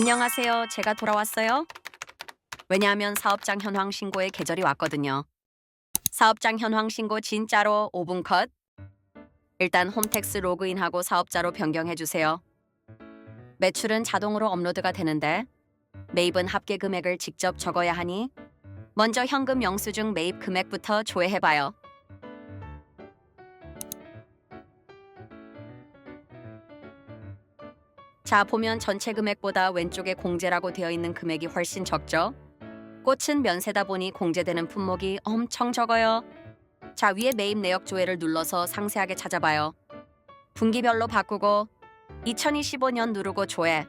안녕하세요. 제가 돌아왔어요. 왜냐하면 사업장 현황 신고의 계절이 왔거든요. 사업장 현황 신고 진짜로 5분 컷. 일단 홈택스 로그인하고 사업자로 변경해 주세요. 매출은 자동으로 업로드가 되는데 매입은 합계 금액을 직접 적어야 하니 먼저 현금 영수증 매입 금액부터 조회해 봐요. 자, 보면 전체 금액보다 왼쪽에 공제라고 되어 있는 금액이 훨씬 적죠? 꽃은 면세다 보니 공제되는 품목이 엄청 적어요. 자, 위에 매입 내역 조회를 눌러서 상세하게 찾아봐요. 분기별로 바꾸고 2025년 누르고 조회.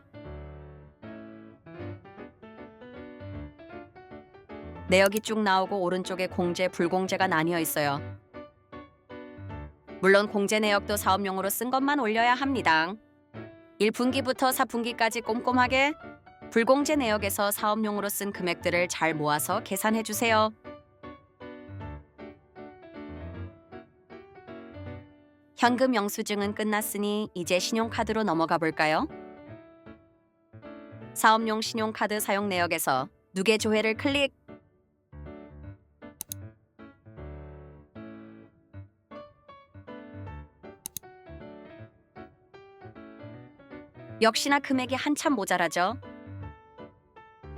내역이 쭉 나오고 오른쪽에 공제, 불공제가 나뉘어 있어요. 물론 공제 내역도 사업용으로 쓴 것만 올려야 합니다. 1분기부터 4분기까지 꼼꼼하게 불공제 내역에서 사업용으로 쓴 금액들을 잘 모아서 계산해 주세요. 현금 영수증은 끝났으니 이제 신용카드로 넘어가 볼까요? 사업용 신용카드 사용 내역에서 누계 조회를 클릭. 역시나 금액이 한참 모자라죠.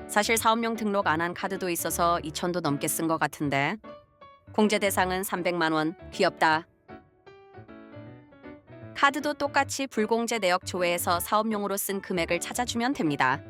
사실 사업용 등록 안 한 카드도 있어서 2천도 넘게 쓴 것 같은데 공제 대상은 300만 원 귀엽다. 카드도 똑같이 불공제 내역 조회에서 사업용으로 쓴 금액을 찾아주면 됩니다.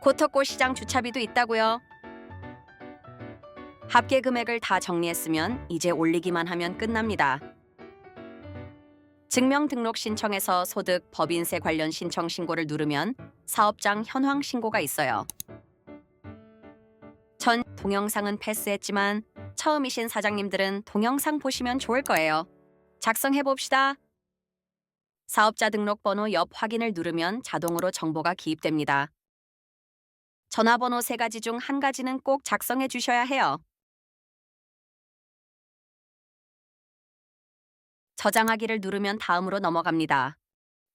고터골 시장 주차비도 있다고요. 합계 금액을 다 정리했으면 이제 올리기만 하면 끝납니다. 증명 등록 신청에서 소득 법인세 관련 신청 신고를 누르면 사업장 현황 신고가 있어요. 전 동영상은 패스했지만 처음이신 사장님들은 동영상 보시면 좋을 거예요. 작성해 봅시다. 사업자 등록번호 옆 확인을 누르면 자동으로 정보가 기입됩니다. 전화번호 세 가지 중 한 가지는 꼭 작성해 주셔야 해요. 저장하기를 누르면 다음으로 넘어갑니다.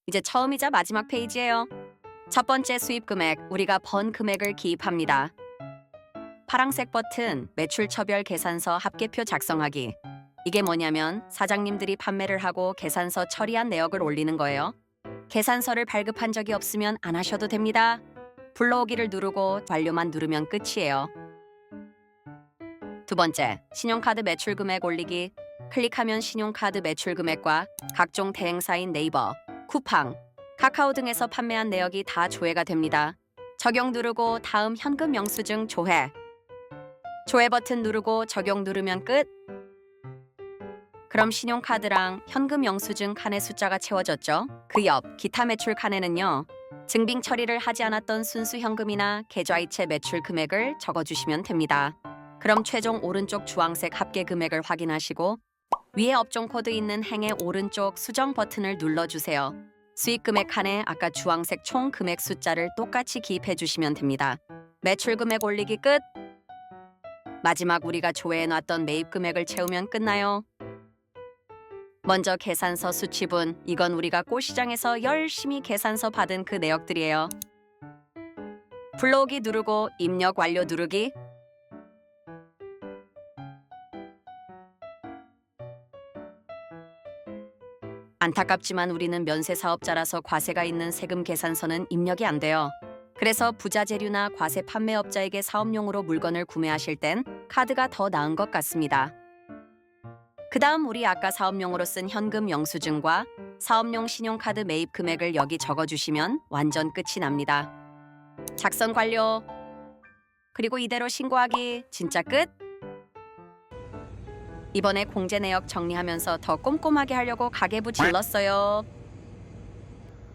이제 처음이자 마지막 페이지예요. 첫 번째 수입 금액, 우리가 번 금액을 기입합니다. 파랑색 버튼, 매출 처별 계산서 합계표 작성하기. 이게 뭐냐면 사장님들이 판매를 하고 계산서 처리한 내역을 올리는 거예요. 계산서를 발급한 적이 없으면 안 하셔도 됩니다. 불러오기를 누르고 완료만 누르면 끝이에요. 두 번째, 신용카드 매출 금액 올리기. 클릭하면 신용카드 매출 금액과 각종 대행사인 네이버, 쿠팡, 카카오 등에서 판매한 내역이 다 조회가 됩니다. 적용 누르고 다음 현금 영수증 조회. 조회 버튼 누르고 적용 누르면 끝. 그럼 신용카드랑 현금 영수증 칸의 숫자가 채워졌죠? 그 옆 기타 매출 칸에는요. 증빙 처리를 하지 않았던 순수 현금이나 계좌이체 매출 금액을 적어주시면 됩니다. 그럼 최종 오른쪽 주황색 합계 금액을 확인하시고 위에 업종 코드 있는 행의 오른쪽 수정 버튼을 눌러주세요. 수익 금액 칸에 아까 주황색 총 금액 숫자를 똑같이 기입해 주시면 됩니다. 매출 금액 올리기 끝. 마지막 우리가 조회해 놨던 매입 금액을 채우면 끝나요. 먼저 계산서 수치분, 이건 우리가 꽃시장에서 열심히 계산서 받은 그 내역들이에요. 불러오기 누르고 입력 완료 누르기. 안타깝지만 우리는 면세 사업자라서 과세가 있는 세금 계산서는 입력이 안 돼요. 그래서 부자 재료나 과세 판매업자에게 사업용으로 물건을 구매하실 땐 카드가 더 나은 것 같습니다. 그다음 우리 아까 사업용으로 쓴 현금 영수증과 사업용 신용카드 매입 금액을 여기 적어주시면 완전 끝이 납니다. 작성 완료. 그리고 이대로 신고하기 진짜 끝. 이번에 공제 내역 정리하면서 더 꼼꼼하게 하려고 가계부 질렀어요.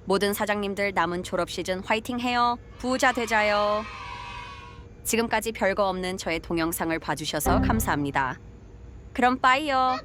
모든 사장님들 남은 졸업 시즌 화이팅 해요. 부자 되자요. 지금까지 별거 없는 저의 동영상을 봐주셔서 감사합니다. 그럼 빠이요.